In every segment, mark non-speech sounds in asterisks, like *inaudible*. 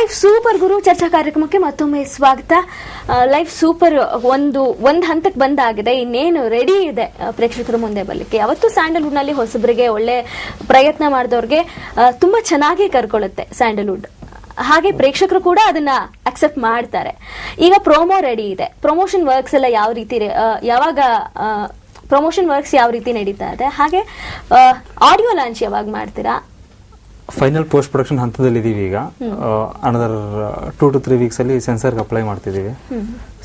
Life super ಗುರು ಚರ್ಚಾ ಕಾರ್ಯಕ್ರಮಕ್ಕೆ ಮತ್ತೊಮ್ಮೆ ಸ್ವಾಗತ. ಲೈಫ್ ಸೂಪರ್ ಒಂದು ಒಂದು ಹಂತಕ್ಕೆ ಬಂದಾಗಿದೆ. ಇನ್ನೇನು ರೆಡಿ ಇದೆ ಪ್ರೇಕ್ಷಕರ ಮುಂದೆ ಬರಲಿಕ್ಕೆ. ಯಾವತ್ತು ಸ್ಯಾಂಡಲ್ವುಡ್ನಲ್ಲಿ ಹೊಸಬರಿಗೆ ಒಳ್ಳೆ ಪ್ರಯತ್ನ ಮಾಡಿದವ್ರಿಗೆ ತುಂಬಾ ಚೆನ್ನಾಗಿ ಕರ್ಕೊಳ್ಳುತ್ತೆ ಸ್ಯಾಂಡಲ್ವುಡ್. ಹಾಗೆ ಪ್ರೇಕ್ಷಕರು ಕೂಡ ಅದನ್ನ ಅಕ್ಸೆಪ್ಟ್ ಮಾಡ್ತಾರೆ. ಈಗ ಪ್ರೋಮೋ ರೆಡಿ ಇದೆ. ಪ್ರಮೋಷನ್ ವರ್ಕ್ಸ್ ಎಲ್ಲ ಯಾವ ರೀತಿ ಯಾವಾಗ ಪ್ರಮೋಷನ್ ವರ್ಕ್ಸ್ ಯಾವ ರೀತಿ ನಡೀತಾ ಇದೆ? ಹಾಗೆ ಆಡಿಯೋ ಲಾಂಚ್ ಯಾವಾಗ ಮಾಡ್ತೀರಾ? ಫೈನಲ್ ಪೋಸ್ಟ್ ಪ್ರೊಡಕ್ಷನ್ ಹಂತದಲ್ಲಿ ಇದೀವಿ ಈಗ another two to three weeks ಅಲ್ಲಿ ಸೆನ್ಸರ್ಗೆ ಅಪ್ಲೈ ಮಾಡ್ತಿದ್ದೀವಿ.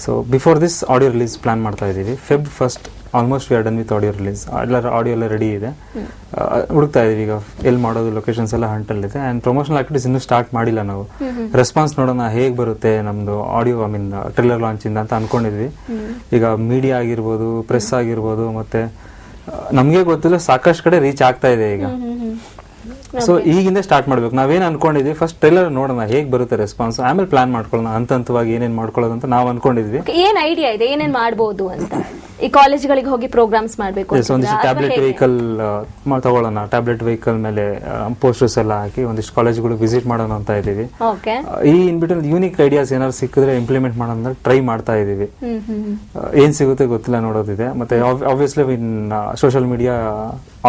So before this audio release plan ಮಾಡ್ತಾ ಇದೀವಿ Feb first almost we are done with audio release ಎಲ್ಲ ಆಡಿಯೋ ಎಲ್ಲ ರೆಡಿ ಇದೆ. ಹುಡುಕ್ತಾ ಇದೀವಿ ಈಗ ಎಲ್ಲಿ ಮಾಡೋದು ಲೊಕೇಶನ್ಸ್ ಎಲ್ಲ ಹಂಟಲ್ಲಿದೆ ಆ್ಯಂಡ್ ಪ್ರಮೋಷನಲ್ ಆಕ್ಟಿವಿಟೀಸ್ ಇನ್ನೂ ಸ್ಟಾರ್ಟ್ ಮಾಡಿಲ್ಲ ನಾವು. ರೆಸ್ಪಾನ್ಸ್ ನೋಡೋಣ ಹೇಗೆ ಬರುತ್ತೆ ನಮ್ಮದು ಆಡಿಯೋ ಐ ಮೀನ್ ಟ್ರಿಲ್ಲರ್ ಲಾಂಚಿಂದ ಇಂದ ಅಂತ ಅಂದ್ಕೊಂಡಿದ್ವಿ ಈಗ ಮೀಡಿಯಾ ಆಗಿರ್ಬೋದು ಪ್ರೆಸ್ ಆಗಿರ್ಬೋದು ಮತ್ತು ನಮಗೆ ಗೊತ್ತಿಲ್ಲ ಸಾಕಷ್ಟು ಕಡೆ ರೀಚ್ ಆಗ್ತಾ ಇದೆ ಈಗ. ಸೊ ಈಗಿಂದ ಸ್ಟಾರ್ಟ್ ಮಾಡ್ಬೇಕು. ನಾವೇನ್ ಅನ್ಕೊಂಡಿದ್ವಿ? ಫಸ್ಟ್ ಟ್ರೈಲರ್ ನೋಡೋಣ. ಹೇಗ್ ಬರುತ್ತೆ ರೆಸ್ಪಾನ್ಸ್ ಆಮೇಲೆ ಪ್ಲಾನ್ ಮಾಡ್ಕೊಳ್ಳೋಣ. ಹಂತ ಹಂತವಾಗಿ ಏನೇನ್ ಮಾಡ್ಕೊಳ್ಳೋದು ಅಂತ ನಾವು ಅನ್ಕೊಂಡಿದ್ವಿ. ಏನ್ ಐಡಿಯಾ ಇದೆ? ಏನೇನ್ ಮಾಡ್ಬೋದು ಅಂತ? ಈ ಕಾಲೇಜ್ಗಳಿಗೆ ಹೋಗಿ ಪ್ರೋಗ್ರಾಮ್ಸ್ ಮಾಡ್ಬೇಕು ಒಂದಿಷ್ಟು ಟ್ಯಾಬ್ಲೆಟ್ ವೆಹಿಕಲ್ ತಗೊಳ್ಳೋಣ. ಟ್ಯಾಬ್ಲೆಟ್ ವೆಹಿಕಲ್ ಮೇಲೆ ಪೋಸ್ಟರ್ಸ್ ಎಲ್ಲ ಹಾಕಿ ಒಂದಿಷ್ಟು ಕಾಲೇಜ್ಗಳು ವಿಸಿಟ್ ಮಾಡೋಣ ಅಂತ ಇದೀವಿ ಈ ಇನ್ ಈ ಇನ್ಬಿಟ್ವೀನ್ ಯೂನಿಕ್ ಐಡಿಯಾಸ್ ಏನಾದ್ರು ಸಿಕ್ಕಿದ್ರೆ ಇಂಪ್ಲಿಮೆಂಟ್ ಮಾಡೋಣ ಅಂತ ಟ್ರೈ ಮಾಡ್ತಾ ಇದೀವಿ ಏನ್ ಸಿಗುತ್ತೆ ಗೊತ್ತಿಲ್ಲ ನೋಡೋದಿದೆ. ಮತ್ತೆ obviously in social media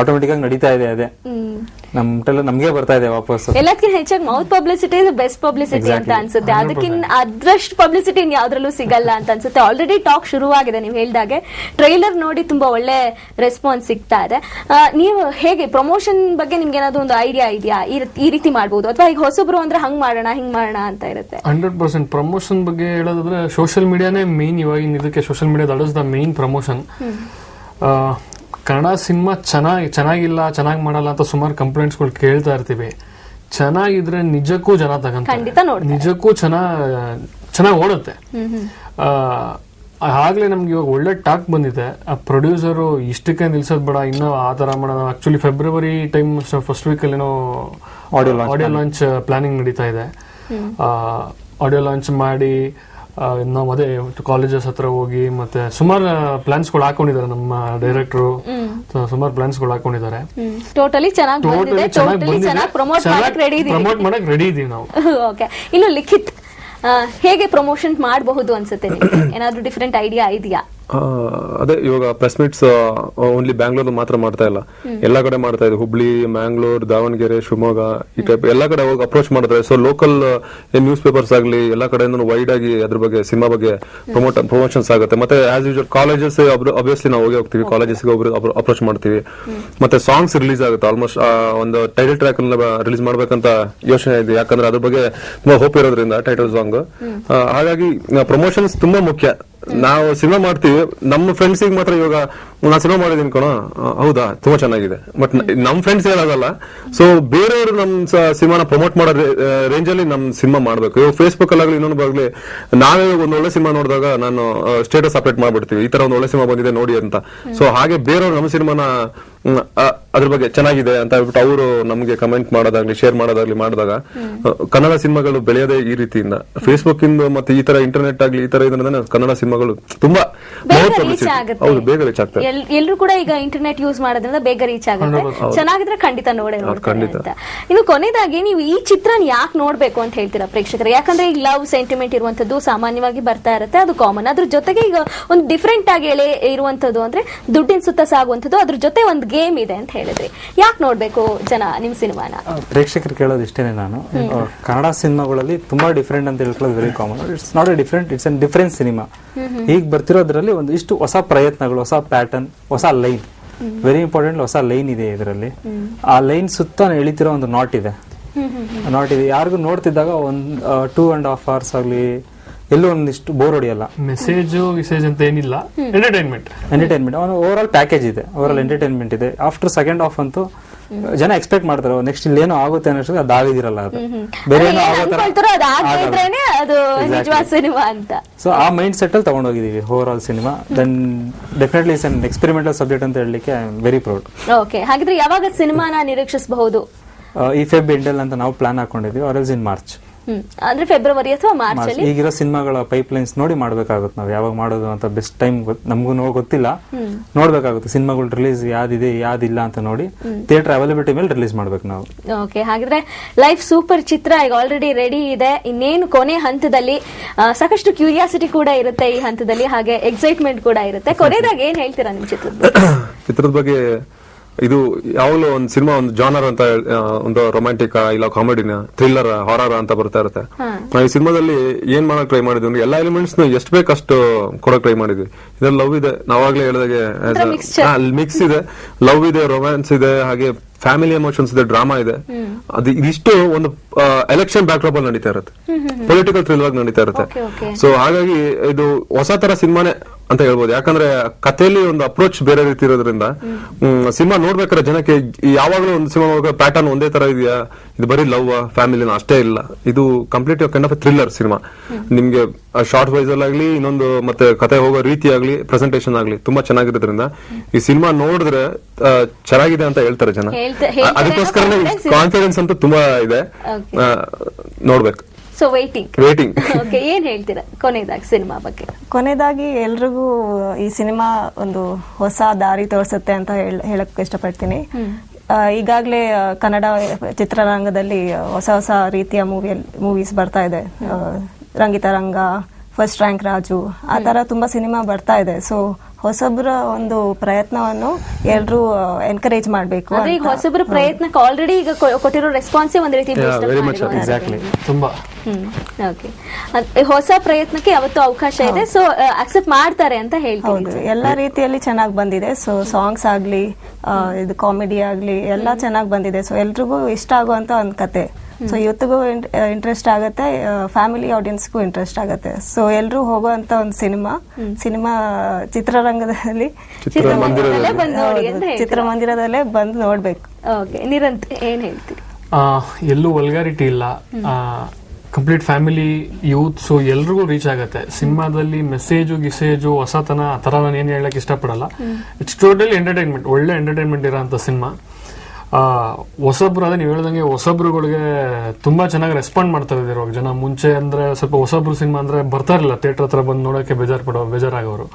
automatic ಆಗಿ ನಡೀತಾ ಇದೆ ಅದೇ. ನಮ್ ಟೆಲ್ಲ ನಮ್ಗೆ ಬರ್ತಾ ಇದೆ ವಾಪಸ್ ಎಲ್ಲದಕ್ಕಿಂತ ಹೆಚ್ಚಾಗಿ mouth publicity is best publicity ಅಂತ ಅನ್ಸುತ್ತೆ. ಅದಕ್ಕಿಂತ ಅದ್ರಷ್ಟು ಪಬ್ಲಿಸಿಟಿ ಇನ್ ಯಾವ್ದ್ರಲ್ಲೂ ಸಿಗಲ್ಲ ಅಂತ ಅನ್ಸುತ್ತೆ. ಆಲ್ರೆಡಿ ಟಾಕ್ ಶುರುವಾಗಿದೆ ನೀವು ಹೇಳಿದಾಗೆ. ಟ್ರೈಲರ್ ನೋಡಿ ತುಂಬಾ ಒಳ್ಳೆ ರೆಸ್ಪಾನ್ಸ್ ಸಿಗ್ತಾ ಇದೆ. ನೀವು ಹೇಗೆ ಪ್ರಮೋಷನ್ ಬಗ್ಗೆ ನಿಮ್ಗೆ ಏನಾದ್ರು ಒಂದು ಐಡಿಯಾ ಇದೆಯಾ? ಈ ರೀತಿ- ಮಾಡಬಹುದು ರೀತಿ ಮಾಡ್ಬೋದು. ಅಥವಾ ಈಗ ಹೊಸಬ್ರು ಅಂದ್ರೆ ಹಂಗ್ ಮಾಡೋಣ ಹಿಂಗ್ ಮಾಡೋಣ ಅಂತ ಇರುತ್ತೆ. ಹಂಡ್ರೆಡ್ ಪರ್ಸೆಂಟ್ ಪ್ರಮೋಷನ್ ಬಗ್ಗೆ ಹೇಳೋದಾದ್ರೆ ಸೋಷಿಯಲ್ ಮೀಡಿಯಾನೇ ಮೇನ್ ಇವಾಗಿನ ಇದಕ್ಕೆ social media that is the main promotion Kannada cinema ಚೆನ್ನಾಗಿ ಚೆನ್ನಾಗಿಲ್ಲ ಚೆನ್ನಾಗಿ ಮಾಡಲ್ಲ ಅಂತ ಸುಮಾರು ಕಂಪ್ಲೇಂಟ್ಸ್ಗಳು ಕೇಳ್ತಾ ಇರ್ತೀವಿ. ಚೆನ್ನಾಗಿದ್ರೆ ನಿಜಕ್ಕೂ ಜನ ತಗೊಂತಾರೆ. ಖಂಡಿತ ನೋಡ್ತಾರೆ. ನಿಜಕ್ಕೂ ಚೆನ್ನಾಗಿ ಚೆನ್ನಾಗಿ ಓಡುತ್ತೆ. ಆ, ಆಗ್ಲೇ ನಮ್ಗೆ ಇವಾಗ ಒಳ್ಳೆ ಟಾಕ್ ಬಂದಿದೆ. ಆ ಪ್ರೊಡ್ಯೂಸರು ಇಷ್ಟಕ್ಕೆ ನಿಲ್ಸೋದು ಬೇಡ. ಇನ್ನೂ ಆ ಥರ ಮಾಡೋಣ actually February time first week ಅಲ್ಲಿ ಏನೋ ಆಡಿಯೋ ಆಡಿಯೋ ಲಾಂಚ್ ಪ್ಲಾನಿಂಗ್ ನಡೀತಾ ಇದೆ. ಆಡಿಯೋ ಲಾಂಚ್ ಮಾಡಿ ನಾವು ಅದೇ ಕಾಲೇಜಸ್ ಹತ್ರ ಹೋಗಿ ಮತ್ತೆ ಸುಮಾರು ಪ್ಲಾನ್ಸ್ಗಳು ಹಾಕೊಂಡಿದ್ದಾರೆ ನಮ್ಮ ಡೈರೆಕ್ಟರ್ ಸುಮಾರು ಪ್ಲಾನ್ಸ್ಗಳು ಹಾಕೊಂಡಿದ್ದಾರೆ. ಟೋಟಲಿ ಚೆನ್ನಾಗಿ ಬಂದಿದೆ. ಟೋಟಲಿ ಚೆನ್ನಾಗಿ ಪ್ರಮೋಟ್ ಮಾಡಕ್ ರೆಡಿ ಇದೀವಿ. ಪ್ರಮೋಟ್ ಮಾಡಕ್ ರೆಡಿ ಇದೀವಿ ನಾವು. *laughs* ಓಕೆ ಇನ್ನು ಲಿಖಿತ್ ಹೇಗೆ ಪ್ರಮೋಷನ್ ಮಾಡಬಹುದು ಅನ್ಸುತ್ತೆ ನಿಮಗೆ? ಏನಾದ್ರೂ ಡಿಫ್ರೆಂಟ್ ಐಡಿಯಾ ಇದೆಯಾ? ಅದೇ ಇವಾಗ ಪ್ರೆಸ್ ಮೀಟ್ಸ್ ಓನ್ಲಿ ಬ್ಯಾಂಗ್ಳೂರ್ ಮಾತ್ರ ಮಾಡ್ತಾ ಇಲ್ಲ. ಎಲ್ಲಾ ಕಡೆ ಮಾಡ್ತಾ ಇದೆ. ಹುಬ್ಳಿ ಮ್ಯಾಂಗ್ಳೂರ್ ದಾವಣಗೆರೆ ಶಿವಮೊಗ್ಗ ಈ ಟೈಪ್ ಎಲ್ಲಾ ಕಡೆ ಹೋಗಿ ಅಪ್ರೋಚ್ ಮಾಡ್ತಾರೆ. ಸೊ ಲೋಕಲ್ ನ್ಯೂಸ್ ಪೇಪರ್ಸ್ ಆಗಲಿ ಎಲ್ಲಾ ಕಡೆಯಿಂದ ವೈಡ್ ಆಗಿ ಅದ್ರ ಬಗ್ಗೆ ಸಿನಿಮಾ ಬಗ್ಗೆ ಪ್ರಮೋಟ್ ಪ್ರಮೋಷನ್ಸ್ ಆಗುತ್ತೆ. ಮತ್ತೆ ಆಸ್ ಯೂಶಲ್ ಕಾಲೇಜಸ್ ಅಬ್ವಿಯಸ್ಲಿ ನಾವು ಹೋಗಿ ಹೋಗ್ತೀವಿ. ಕಾಲೇಜಸ್ಗೆ ಒಬ್ರು ಅಪ್ರೋಚ್ ಮಾಡ್ತೀವಿ. ಮತ್ತೆ ಸಾಂಗ್ಸ್ ರಿಲೀಸ್ ಆಗುತ್ತೆ. ಆಲ್ಮೋಸ್ಟ್ ಒಂದು ಟೈಟಲ್ ಟ್ರ್ಯಾಕ್ ರಿಲೀಸ್ ಮಾಡ್ಬೇಕಂತ ಯೋಚನೆ ಇದೆ. ಯಾಕಂದ್ರೆ ಅದ್ರ ಬಗ್ಗೆ ತುಂಬಾ ಹೋಪ್ ಇರೋದ್ರಿಂದ ಟೈಟಲ್ ಸಾಂಗ್ ಹಾಗಾಗಿ ಪ್ರಮೋಷನ್ಸ್ ತುಂಬಾ ಮುಖ್ಯ. ನಾವು ಸಿನಿಮಾ ಮಾಡ್ತೀವಿ. ನಮ್ಮ ಫ್ರೆಂಡ್ಸಿಗೆ ಮಾತ್ರ ಇವಾಗ ನಾ ಸಿನಿಮಾ ಮಾಡಿದೀನಿ ಕಣೋ. ಹೌದಾ? ತುಂಬಾ ಚೆನ್ನಾಗಿದೆ. ಬಟ್ ನಮ್ಮ ಫ್ರೆಂಡ್ಸ್ ಏನಾಗಲ್ಲ ಸೊ ಬೇರೆಯವರು ನಮ್ಮ ಸಿನಿಮಾನ ಪ್ರಮೋಟ್ ಮಾಡೋ ರೇಂಜ್ ಅಲ್ಲಿ ನಮ್ಮ ಸಿನಿಮಾ ಮಾಡ್ಬೇಕು. ಇವಾಗ ಫೇಸ್ಬುಕ್ ಅಲ್ಲಾಗ್ಲಿ ಇನ್ನೊಂದು ಬಾಗ್ಲಿ ನಾವೇ ಒಂದು ಒಳ್ಳೆ ಸಿನಿಮಾ ನೋಡಿದಾಗ ನಾನು ಸ್ಟೇಟಸ್ ಅಪ್ಡೇಟ್ ಮಾಡ್ಬಿಡ್ತೀವಿ. ಈ ತರ ಒಂದು ಒಳ್ಳೆ ಸಿನಿಮಾ ಬಂದಿದೆ ನೋಡಿ ಅಂತ. ಸೊ ಹಾಗೆ ಬೇರೆಯವರು ನಮ್ಮ ಸಿನಿಮಾನ ಅದ್ರ ಬಗ್ಗೆ ಚೆನ್ನಾಗಿದೆ ಅಂತ ಹೇಳ್ಬಿಟ್ಟು ಅವರು ನಮಗೆ ಕಮೆಂಟ್ ಮಾಡೋದಾಗ್ಲಿ ಶೇರ್ ಮಾಡೋದಾಗ್ಲಿ ಮಾಡಿದಾಗ ಕನ್ನಡ ಸಿನಿಮಾಗಳು ಬೆಳೆಯೋದೇ ಈ ರೀತಿಯಿಂದ. ಫೇಸ್ಬುಕ್ ಇಂದ ಮತ್ತೆ ಈ ತರ ಇಂಟರ್ನೆಟ್ ಆಗ್ಲಿ ಈ ತರ ಇದರಿಂದ ಕನ್ನಡ ಸಿನಿಮಾಗಳು ತುಂಬಾ ಹೌದು ಬೇಗ ರೀಚ್ ಆಗ್ತದೆ. ಎಲ್ಲರೂ ಕೂಡ ಈಗ ಇಂಟರ್ನೆಟ್ ಯೂಸ್ ಮಾಡೋದ್ರಿಂದ ಬೇಗ ರೀಚ್ ಆಗುತ್ತೆ. ಚೆನ್ನಾಗಿದ್ರೆ ಖಂಡಿತ ನೋಡೇ ಖಂಡಿತ. ಇನ್ನು ಕೊನೆಯದಾಗಿ ನೀವು ಈ ಚಿತ್ರನ ಯಾಕೆ ನೋಡ್ಬೇಕು ಅಂತ ಹೇಳ್ತೀರಾ ಪ್ರೇಕ್ಷಕರು? ಯಾಕಂದ್ರೆ ಈಗ ಲವ್ ಸೆಂಟಿಮೆಂಟ್ ಇರುವಂತದ್ದು ಸಾಮಾನ್ಯವಾಗಿ ಬರ್ತಾ ಇರುತ್ತೆ. ಅದು ಕಾಮನ್ ಅದ್ರ ಜೊತೆಗೆ ಈಗ ಒಂದು ಡಿಫ್ರೆಂಟ್ ಆಗಿ ಎಳೆ ಇರುವಂತದ್ದು ಅಂದ್ರೆ ದುಡ್ಡಿನ ಸುತ್ತ ಸಾಗುವಂತದ್ದು ಅದ್ರ ಜೊತೆ ಒಂದು ಗೇಮ್ ಇದೆ ಅಂತ ಹೇಳಿದ್ರಿ. ಯಾಕೆ ನೋಡ್ಬೇಕು ಜನ ನಿಮ್ ಸಿನಿಮಾನ? ಪ್ರೇಕ್ಷಕರು ಕೇಳೋದು ಇಷ್ಟೇನೆ ನಾನು. ಕನ್ನಡ ಸಿನಿಮಾಗಳಲ್ಲಿ ತುಂಬಾ ಡಿಫ್ರೆಂಟ್ ಅಂತ ಹೇಳ್ಕೊಳ್ಳೋದು very common it's not a different it's an different cinema ಈಗ ಬರ್ತಿರೋದ್ರಲ್ಲಿ ಒಂದು ಇಷ್ಟು ಹೊಸ ಪ್ರಯತ್ನಗಳು ಹೊಸ ಪ್ಯಾಟರ್ನ್ ಹೊಸ ಲೈನ್ ವೆರಿ ಇಂಪಾರ್ಟೆಂಟ್ ಹೊಸ ಲೈನ್ ಇದೆ ಇದರಲ್ಲಿ. ಆ ಲೈನ್ ಸುತ್ತ ಎಳಿತಿರೋ ಒಂದು ನಾಟ್ ಇದೆ. ನಾಟ್ ಇದೆ. ಯಾರಿಗೂ ನೋಡ್ತಿದ್ದಾಗ ಒಂದು ಟೂ ಅಂಡ್ ಹಾಫ್ ಅವರ್ಸ್ ಆಗಲಿ ಎಲ್ಲೂ ಒಂದಿಷ್ಟು ಬೋರ್ ಹೊಡಿಯಲ್ಲ. ಮೆಸೇಜ್ ವಿಸೇಜ್ ಅಂತ ಏನಿಲ್ಲ. Entertainment entertainment over all package ಇದೆ. ಓವರ್ ಆಲ್ ಎಂಟರ್ಟೈನ್ಮೆಂಟ್ ಇದೆ. ಆಫ್ಟರ್ ಸೆಕೆಂಡ್ ಹಾಫ್ ಅಂತೂ ಜನ ಎಕ್ಸ್ಪೆಕ್ಟ್ ಮಾಡ್ತಾರೆ ನೆಕ್ಸ್ಟ್ ಇಲ್ಲಿ ಏನೋ ಆಗುತ್ತೆ ಅನ್ನೋಷ್ಟು ಅದು ಆಗಿದಿರಲ್ಲ ಅದು. ಬೇರೆ ಏನೋ ಆಗೋ ತರ ಅದು ಆಗದೆ ಇದ್ರೇನೆ ಅದು ನಿಜವಾದ ಸಿನಿಮಾ ಅಂತ. ಸೊ ಆ ಮೈಂಡ್ ಸೆಟ್ ಅಲ್ಲಿ ತಗೊಂಡೋಗಿದೀವಿ over all cinema then definitely is an experimental subject ಅಂತ ಹೇಳಲಿಕ್ಕೆ I am very proud okay ಹಾಗಿದ್ರೆ ಯಾವಾಗ ಸಿನಿಮಾನ ನಿರೀಕ್ಷಿಸಬಹುದು? ಈ ಫೆಬ್ ಎಂಡಲ್ ಅಂತ ನಾವು ಪ್ಲಾನ್ ಹಾಕೊಂಡಿದ್ವಿ ಆರ್ ಎಲ್ಸ್ ಇನ್ ಮಾರ್ಚ್ ಅಂದ್ರೆ ಫೆಬ್ರವರಿ ಅಥವಾ ಮಾರ್ಚ್. ಅಲ್ಲಿ ಈಗಿರೋ ಸಿನಿಮಾಗಳ ಪೈಪ್ ಲೈನ್ಸ್ ನೋಡಿ ಮಾಡ್ಬೇಕಾಗುತ್ತೆ ನಾವು. ಯಾವಾಗ ಮಾಡೋದು ಅಂತ ಬೆಸ್ಟ್ ಟೈಮ್ ನಮಗೂ ಗೊತ್ತಿಲ್ಲ. ನೋಡ್ಬೇಕಾಗುತ್ತೆ ಸಿನಿಮಾಗಳು ರಿಲೀಸ್ ಯಾವ್ದಿದೆ ಯಾವ್ದಿಲ್ಲ ಅಂತ ನೋಡಿ ಥಿಯೇಟರ್ ಅವೈಲಬಿಲಿಟಿ ಮೇಲೆ ರಿಲೀಸ್ ಮಾಡ್ಬೇಕು ನಾವು. ಓಕೆ ಹಾಗಿದ್ರೆ ಲೈಫ್ ಸೂಪರ್ ಚಿತ್ರ ಈಗ ಆಲ್ರೆಡಿ ರೆಡಿ ಇದೆ. ಇನ್ನೇನು ಕೊನೆ ಹಂತದಲ್ಲಿ ಸಾಕಷ್ಟು ಕ್ಯೂರಿಯಾಸಿಟಿ ಕೂಡ ಇರುತ್ತೆ ಈ ಹಂತದಲ್ಲಿ ಹಾಗೆ ಎಕ್ಸೈಟ್ಮೆಂಟ್ ಕೂಡ ಇರುತ್ತೆ. ಕೊನೆದಾಗ ಏನ್ ಹೇಳ್ತೀರಾ ನಿಮ್ ಚಿತ್ರದ ಬಗ್ಗೆ? *coughs* ಚಿತ್ರದ ಬಗ್ಗೆ ಇದು ಯಾವಾಗಲೂ ಒಂದು ಸಿನಿಮಾ ಒಂದು ಜಾನರ್ ಅಂತ ಒಂದು ರೊಮ್ಯಾಂಟಿಕ್ ಇಲ್ಲ ಕಾಮಿಡಿನ ಥ್ರಿಲ್ಲರ್ ಹಾರರ್ ಅಂತ ಬರ್ತಾ ಇರುತ್ತೆ. ಈ ಸಿನಿಮಾದಲ್ಲಿ ಏನ್ ಮಾಡಕ್ ಟ್ರೈ ಮಾಡಿದ್ವಿ ಅಂದ್ರೆ ಎಲ್ಲಾ ಎಲಿಮೆಂಟ್ಸ್ ಎಷ್ಟು ಬೇಕಷ್ಟು ಕೊಡಕ್ ಟ್ರೈ ಮಾಡಿದ್ವಿ. ಇದ್ರಲ್ಲಿ ಲವ್ ಇದೆ. ನಾವಾಗ್ಲೇ ಹೇಳಿದಾಗೆ. ಮಿಕ್ಸ್ ಇದೆ. ಲವ್ ಇದೆ ರೊಮ್ಯಾನ್ಸ್ ಇದೆ ಹಾಗೆ ಫ್ಯಾಮಿಲಿ ಎಮೋಷನ್ಸ್ ಇದೆ ಡ್ರಾಮಾ ಇದೆ. ಅದು ಇದಿಷ್ಟು ಒಂದು ಎಲೆಕ್ಷನ್ ಬ್ಯಾಕ್ ಡ್ರಾಪ್ ಅಲ್ಲಿ ನಡೀತಾ ಇರುತ್ತೆ. ಪೊಲಿಟಿಕಲ್ ಥ್ರಿಲ್ಲರ್ ನಡೀತಾ ಇರುತ್ತೆ. ಸೊ ಹಾಗಾಗಿ ಇದು ಹೊಸ ತರ ಸಿನಿಮಾನೇ ಅಂತ ಹೇಳ್ಬೋದು. ಯಾಕಂದ್ರೆ ಕಥೆಯಲ್ಲಿ ಒಂದು ಅಪ್ರೋಚ್ ಬೇರೆ ರೀತಿ ಇರೋದ್ರಿಂದ ಸಿನಿಮಾ ನೋಡ್ಬೇಕಾದ್ರೆ ಜನಕ್ಕೆ ಯಾವಾಗಲೂ ಒಂದು ಸಿನಿಮಾ ಪ್ಯಾಟರ್ನ್ ಒಂದೇ ತರ ಇದೆಯಾ? ಇದು ಬರೀ ಲವ್ ಫ್ಯಾಮಿಲಿನ ಅಷ್ಟೇ ಇಲ್ಲ. ಇದು complete kind of thriller cinema. ನಿಮ್ಗೆ ಶಾರ್ಟ್ ವೈಸ್ ಆಗಲಿ ಇನ್ನೊಂದು ಮತ್ತೆ ಕತೆ ಹೋಗೋ ರೀತಿ ಆಗ್ಲಿ ಪ್ರೆಸೆಂಟೇಷನ್ ಆಗ್ಲಿ ತುಂಬಾ ಚೆನ್ನಾಗಿರೋದ್ರಿಂದ ಈ ಸಿನಿಮಾ ನೋಡಿದ್ರೆ ಚೆನ್ನಾಗಿದೆ ಅಂತ ಹೇಳ್ತಾರೆ ಜನ. ಅದಕ್ಕೋಸ್ಕರ ಕಾನ್ಫಿಡೆನ್ಸ್ ಅಂತೂ ತುಂಬಾ ಇದೆ. ನೋಡ್ಬೇಕು. ಸೊ ವೈಟಿಂಗ್ ವೇಟಿಂಗ್ ಓಕೆ ಏನ್ ಹೇಳ್ತೀರಾ ಕೊನೆಯದಾಗಿ ಸಿನಿಮಾ ಬಗ್ಗೆ? ಕೊನೆಯದಾಗಿ ಎಲ್ರಿಗೂ ಈ ಸಿನಿಮಾ ಒಂದು ಹೊಸ ದಾರಿ ತೋರಿಸುತ್ತೆ ಅಂತ ಹೇಳ್- ಹೇಳಕ್ ಇಷ್ಟಪಡ್ತೀನಿ. ಆ, ಈಗಾಗ್ಲೇ ಆ, ಕನ್ನಡ ಚಿತ್ರರಂಗದಲ್ಲಿ ಹೊಸ ಹೊಸ ರೀತಿಯ ಮೂವಿ ಮೂವೀಸ್ ಬರ್ತಾ ಇದೆ. ಆ, Rangitaranga first rank Raju ಆ ತರ ತುಂಬಾ ಸಿನಿಮಾ ಬರ್ತಾ ಇದೆ. ಸೊ ಹೊಸಬ್ರ ಒಂದು ಪ್ರಯತ್ನವನ್ನು ಎಲ್ರೂ ಎನ್ಕರೇಜ್ ಮಾಡಬೇಕು ಅಂದ್ರೆ ಈಗ ಹೊಸಬ್ರ ಪ್ರಯತ್ನಕ್ಕೆ ಆಲ್ರೆಡಿ ಈಗ ಕೊ- ಕೊಟ್ಟಿರೋ ರೆಸ್ಪಾನ್ಸೇ ಒಂದ್ ರೀತಿ ತುಂಬಾ. ಹ್ಮ್ ಓಕೆ ಹೊಸ ಪ್ರಯತ್ನಕ್ಕೆ ಯಾವತ್ತೂ ಅವಕಾಶ ಇದೆ. ಸೊ ಅಕ್ಸೆಪ್ಟ್ ಮಾಡ್ತಾರೆ ಅಂತ ಹೇಳ್ತೀವಿ ಎಲ್ಲಾ ಎಲ್ಲ ರೀತಿಯಲ್ಲಿ ಚೆನ್ನಾಗಿ ಬಂದಿದೆ. ಸೊ ಸಾಂಗ್ಸ್ ಆಗ್ಲಿ ಆ, ಇದು ಕಾಮಿಡಿ ಆಗ್ಲಿ ಎಲ್ಲ ಚೆನ್ನಾಗಿ ಬಂದಿದೆ. ಸೊ ಎಲ್ರಿಗೂ ಇಷ್ಟ ಆಗುವಂತ ಒಂದು ಕತೆ. ಸೊ ಇವತ್ತಿಗೂ ಇಂಟ್ರೆಸ್ಟ್ ಆಗುತ್ತೆ ಫ್ಯಾಮಿಲಿ ಆಡಿಯನ್ಸ್ಗೂ ಇಂಟ್ರೆಸ್ಟ್ ಆಗುತ್ತೆ. ಸೊ ಎಲ್ಲರೂ ಹೋಗುವಂತ ಒಂದು ಸಿನಿಮಾ ಸಿನಿಮಾ ಚಿತ್ರರಂಗದಲ್ಲಿ. ಚಿತ್ರಮಂದಿರದಲ್ಲೇ. ಬಂದು ನೋಡ್ಬೇಕು. ಓಕೆ ನಿರಂತ್ ಏನ್ ಹೇಳ್ತೀರಿ? ಆ, ಎಲ್ಲೂ ವಲ್ಗಾರಿಟಿ ಇಲ್ಲ. ಕಂಪ್ಲೀಟ್ ಫ್ಯಾಮಿಲಿ ಯೂತ್ ಸೊ ಎಲ್ರಿಗೂ ರೀಚ್ ಆಗುತ್ತೆ. ಸಿನಿಮಾದಲ್ಲಿ ಮೆಸೇಜು ಗಿಸೇಜು ಹೊಸತನ ಆ ಥರ ನಾನು ಏನು ಹೇಳಕ್ ಇಷ್ಟಪಡಲ್ಲ. ಇಟ್ಸ್ ಟೋಟಲಿ ಎಂಟರ್ಟೈನ್ಮೆಂಟ್ ಒಳ್ಳೆ ಎಂಟರ್ಟೈನ್ಮೆಂಟ್ ಇರೋಂಥ ಸಿನಿಮಾ. ಹೊಸಬ್ರು ಅದೇ ನೀವು ಹೇಳ್ದಂಗೆ ಹೊಸಬ್ರುಗಳಿಗೆ ತುಂಬಾ ಚೆನ್ನಾಗಿ ರೆಸ್ಪಾಂಡ್ ಮಾಡ್ತಾ ಇದ್ದಾರೆ ಇವಾಗ ಜನ. ಮುಂಚೆ ಅಂದ್ರೆ ಸ್ವಲ್ಪ ಹೊಸಬ್ರು ಸಿನಿಮಾ ಅಂದ್ರೆ ಬರ್ತಾ ಇರಲಿಲ್ಲ. ಥಿಯೇಟರ್ ಹತ್ರ ಬಂದು ನೋಡೋಕೆ ಬೇಜಾರ್ ಪಡೋ ಬೇಜಾರಾಗೋರು.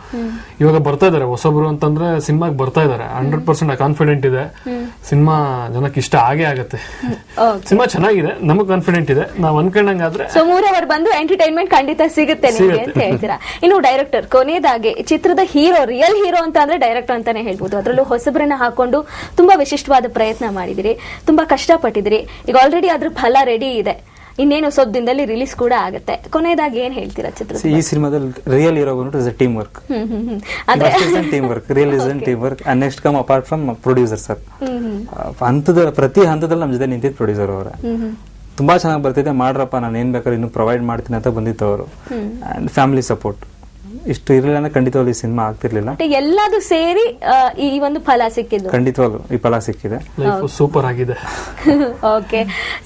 ಇವಾಗ ಬರ್ತಾ ಇದಾರೆ. ಹೊಸಬ್ರು ಅಂತಂದ್ರೆ ಸಿನಿಮಾಗೆ ಬರ್ತಾ ಇದಾರೆ. ಹಂಡ್ರೆಡ್ ಪರ್ಸೆಂಟ್ ಕಾನ್ಫಿಡೆಂಟ್ ಇದೆ. ಸಿನಿಮಾ ಜನಕ್ಕೆ ಇಷ್ಟ ಆಗೇ ಆಗತ್ತೆ. ಸಿನಿಮಾ ಚೆನ್ನಾಗಿದೆ. ನಮಗ್ ಕಾನ್ಫಿಡೆಂಟ್ ಇದೆ. ನಾವ್ ಅನ್ಕೊಂಡಂಗಾದ್ರೆ ಸೊ ಮೂರವರ್ ಬಂದು ಎಂಟರ್ಟೈನ್ಮೆಂಟ್ ಖಂಡಿತ ಸಿಗುತ್ತೆ ನಿಮಗೆ ಅಂತ ಹೇಳ್ತೀರಾ? ಇನ್ನು ಡೈರೆಕ್ಟರ್ ಕೊನೆಯದಾಗಿ ಚಿತ್ರದ ಹೀರೋ ರಿಯಲ್ ಹೀರೋ ಅಂತ ಅಂದ್ರೆ ಡೈರೆಕ್ಟರ್ ಅಂತಾನೆ ಹೇಳ್ಬೋದು. ಅದರಲ್ಲೂ ಹೊಸಬ್ರನ್ನ ಹಾಕೊಂಡು ತುಂಬಾ ವಿಶಿಷ್ಟವಾದ ಪ್ರಯತ್ನ ಮಾಡಿದಿರಿ ತುಂಬಾ ಕಷ್ಟಪಟ್ಟಿದಿರಿ. ಈಗ ಆಲ್ರೆಡಿ ಅದ್ರ ಫಲ ರೆಡಿ ಇದೆ. ಇನ್ನೇನು ಸ್ವಲ್ಪ ದಿನದಲ್ಲಿ ರಿಲೀಸ್ ಕೂಡ ಆಗುತ್ತೆ. ಕೊನೆಯದಾಗಿ ಏನ್ ಹೇಳ್ತೀರಾ ಚಿತ್ರ ಈ ಸಿನಿಮಾದಲ್ಲಿ ರಿಯಲ್ ಇರೋ ಬಂದ್ಬಿಟ್ಟು team work team work real is team work and next come apart from producer sir ಹಂತದ ಪ್ರತಿ ಹಂತದಲ್ಲಿ ನಮ್ಮ ಜೊತೆ ನಿಂತಿದ್ದು ಪ್ರೊಡ್ಯೂಸರ್ ಅವರ. ತುಂಬಾ ಚೆನ್ನಾಗಿ ಬರ್ತಿದೆ. ಮಾಡ್ರಪ್ಪ ನಾನು ಏನ್ ಬೇಕಾದ್ರೆ ಇನ್ನು ಪ್ರೊವೈಡ್ ಮಾಡ್ತೀನಿ ಅಂತ ಬಂದಿತ್ತು ಅವರು. ಅಂಡ್ ಫ್ಯಾಮಿಲಿ ಸಪೋರ್ಟ್ ಇಷ್ಟು ಇರಲಿಲ್ಲ ಅಂದ್ರೆ ಖಂಡಿತವಾಗ್ಲೂ ಈ ಸಿನಿಮಾ ಆಗ್ತಿರ್ಲಿಲ್ಲ. ಎಲ್ಲದು ಸೇರಿ ಈ ಒಂದು ಫಲ ಸಿಕ್ಕಿದ್ದು. ಖಂಡಿತವಾಗ್ಲು ಈ ಫಲ ಸಿಕ್ಕಿದೆ. ಲೈಫ್ ಸೂಪರ್ ಆಗಿದೆ. ಓಕೆ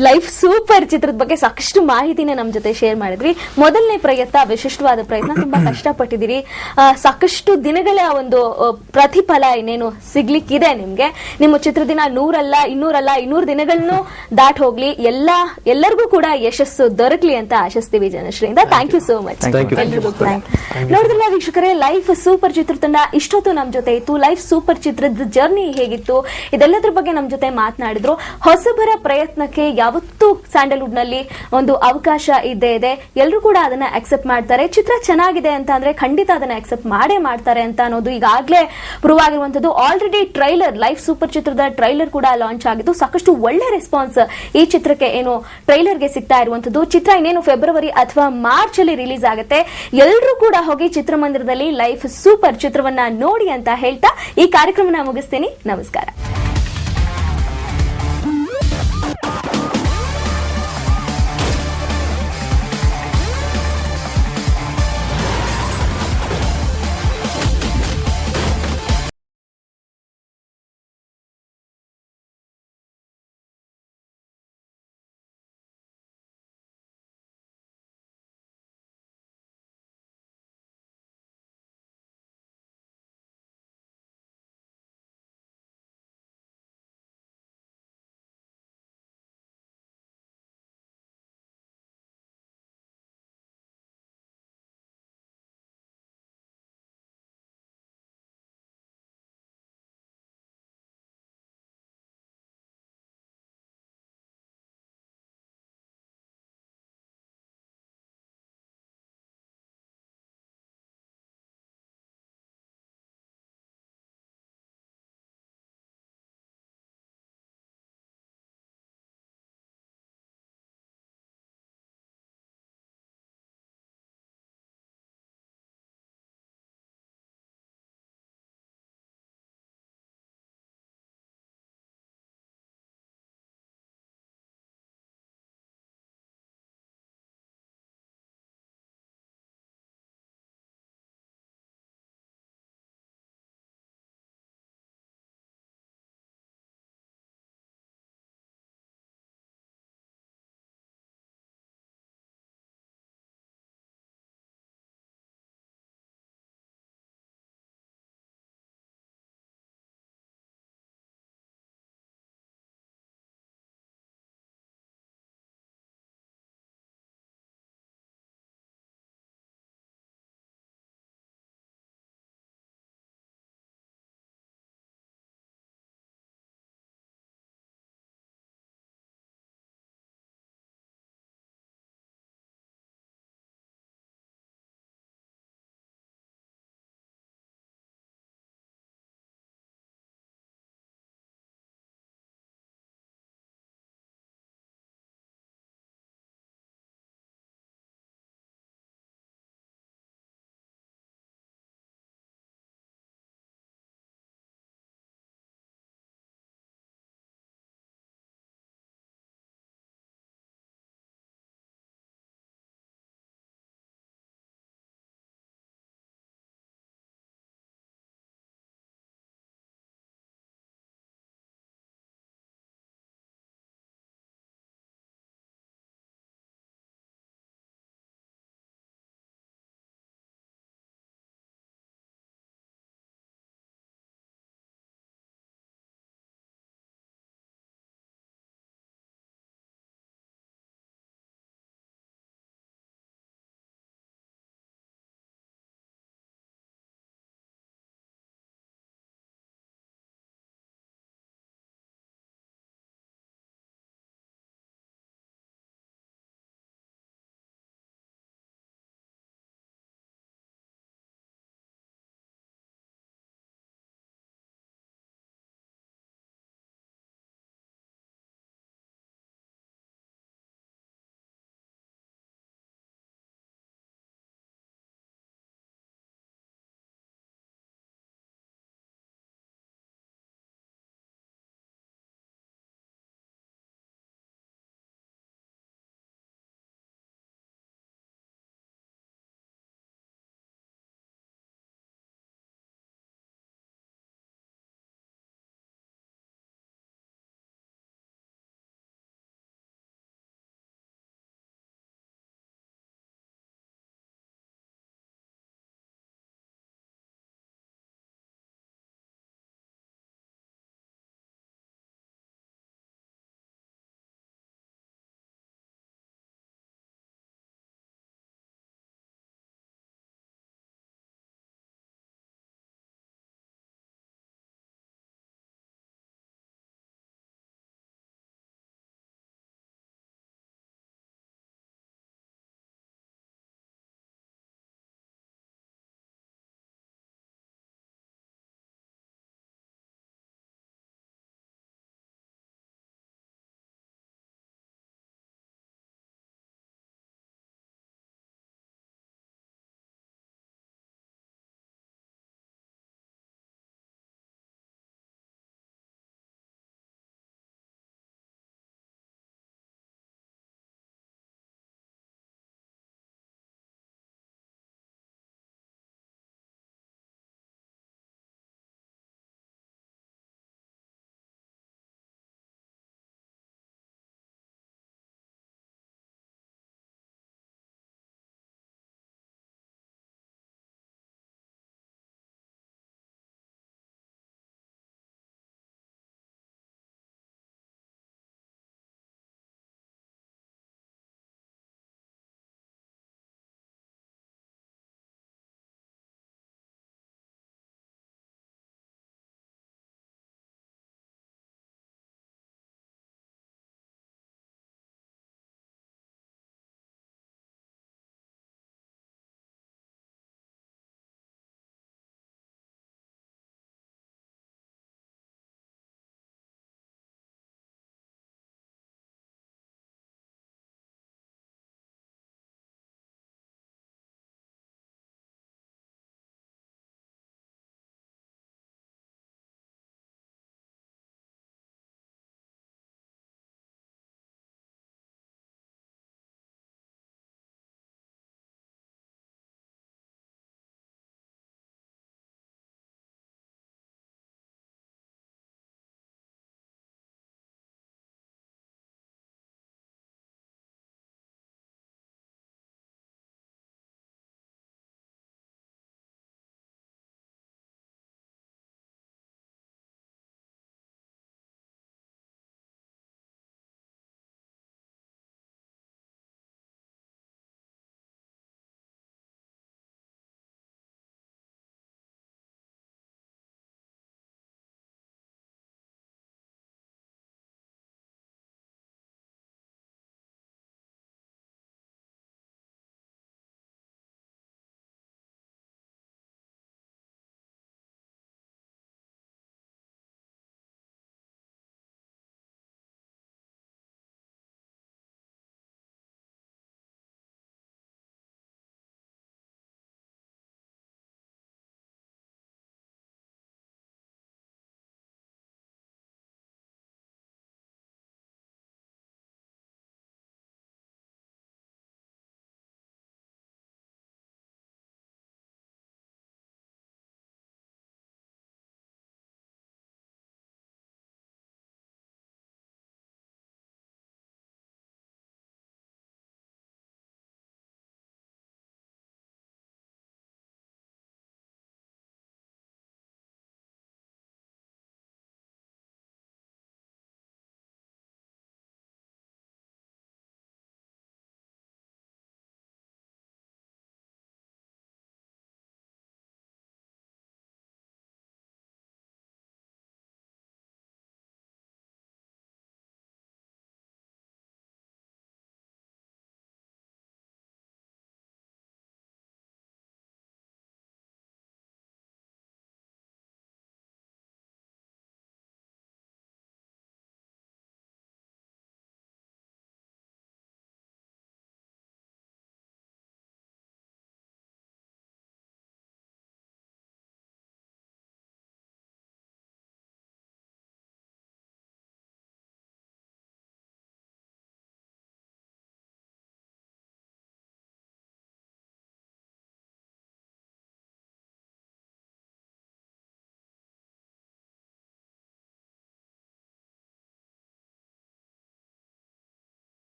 ಲೈಫ್ ಸೂಪರ್ ಚಿತ್ರದ ಬಗ್ಗೆ ಸಾಕಷ್ಟು ಮಾಹಿತಿನೇ ನಮ್ಮ ಜೊತೆ ಶೇರ್ ಮಾಡಿದ್ರಿ. ಮೊದಲನೇ ಪ್ರಯತ್ನ ವಿಶಿಷ್ಟವಾದ ಪ್ರಯತ್ನ ತುಂಬಾ *coughs* ಕಷ್ಟಪಟ್ಟಿದ್ದೀರಿ. ಆ, ಸಾಕಷ್ಟು ದಿನಗಳ ಒಂದು ಪ್ರತಿಫಲ ಏನೇನು ಸಿಗ್ಲಿಕ್ಕಿದೆ ನಿಮ್ಗೆ. ನಿಮ್ಮ ಚಿತ್ರದಿನ ನೂರಲ್ಲ ಇನ್ನೂರಲ್ಲ ಇನ್ನೂರು ದಿನಗಳನ್ನು ದಾಟ್ ಹೋಗ್ಲಿ. ಎಲ್ಲ ಎಲ್ಲರಿಗೂ ಕೂಡ ಯಶಸ್ಸು ದೊರಕಲಿ ಅಂತ ಆಶಿಸ್ತೀವಿ ಜನಶ್ರೀಯಿಂದ. ಥ್ಯಾಂಕ್ ಯು ಸೋ ಮಚ್ ನೋಡಿದ್ರಲ್ಲ ವೀಕ್ಷಕರೇ ಲೈಫ್ ಸೂಪರ್ ಚಿತ್ರತಂಡ, ಇಷ್ಟೊತ್ತು ನಮ್ ಜೊತೆ ಇತ್ತು. ಲೈಫ್ ಸೂಪರ್ ಚಿತ್ರದ ಜರ್ನಿ ಹೇಗಿತ್ತು, ಇದೆಲ್ಲದ್ರ ಬಗ್ಗೆ ನಮ್ ಜೊತೆ ಮಾತನಾಡಿದ್ರು. ಹೊಸಬರ ಪ್ರಯತ್ನಕ್ಕೆ ಯಾವತ್ತೂ ಸ್ಯಾಂಡಲ್ವುಡ್ನಲ್ಲಿ ಒಂದು ಅವಕಾಶ ಇದ್ದೇ ಇದೆ. ಎಲ್ಲರೂ ಕೂಡ ಅದನ್ನ ಅಕ್ಸೆಪ್ಟ್ ಮಾಡ್ತಾರೆ. ಚಿತ್ರ ಚೆನ್ನಾಗಿದೆ ಅಂತ ಅಂದ್ರೆ ಖಂಡಿತ ಅದನ್ನ ಅಕ್ಸೆಪ್ಟ್ ಮಾಡೇ ಮಾಡ್ತಾರೆ ಅಂತ ಅನ್ನೋದು ಈಗಾಗಲೇ ಪ್ರೂವ್ ಆಗಿರುವಂತದ್ದು ಆಲ್ರೆಡಿ ಟ್ರೈಲರ್ ಲೈಫ್ ಸೂಪರ್ ಚಿತ್ರದ ಟ್ರೈಲರ್ ಕೂಡ ಲಾಂಚ್ ಆಗಿದ್ದು, ಸಾಕಷ್ಟು ಒಳ್ಳೆ ರೆಸ್ಪಾನ್ಸ್ ಈ ಚಿತ್ರಕ್ಕೆ ಏನು ಟ್ರೈಲರ್ಗೆ ಸಿಗ್ತಾ ಇರುವಂತದ್ದು ಚಿತ್ರ ಇನ್ನೇನು ಫೆಬ್ರವರಿ ಅಥವಾ ಮಾರ್ಚ್ ಅಲ್ಲಿ ರಿಲೀಸ್ ಆಗುತ್ತೆ. ಎಲ್ಲರೂ ಕೂಡ ಹೋಗಿ ಚಿತ್ರಮಂದಿರದಲ್ಲಿ ಲೈಫ್ ಸೂಪರ್ ಚಿತ್ರವನ್ನ ನೋಡಿ ಅಂತ ಹೇಳ್ತಾ ಈ ಕಾರ್ಯಕ್ರಮನ ಮುಗಿಸ್ತೀನಿ. ನಮಸ್ಕಾರ.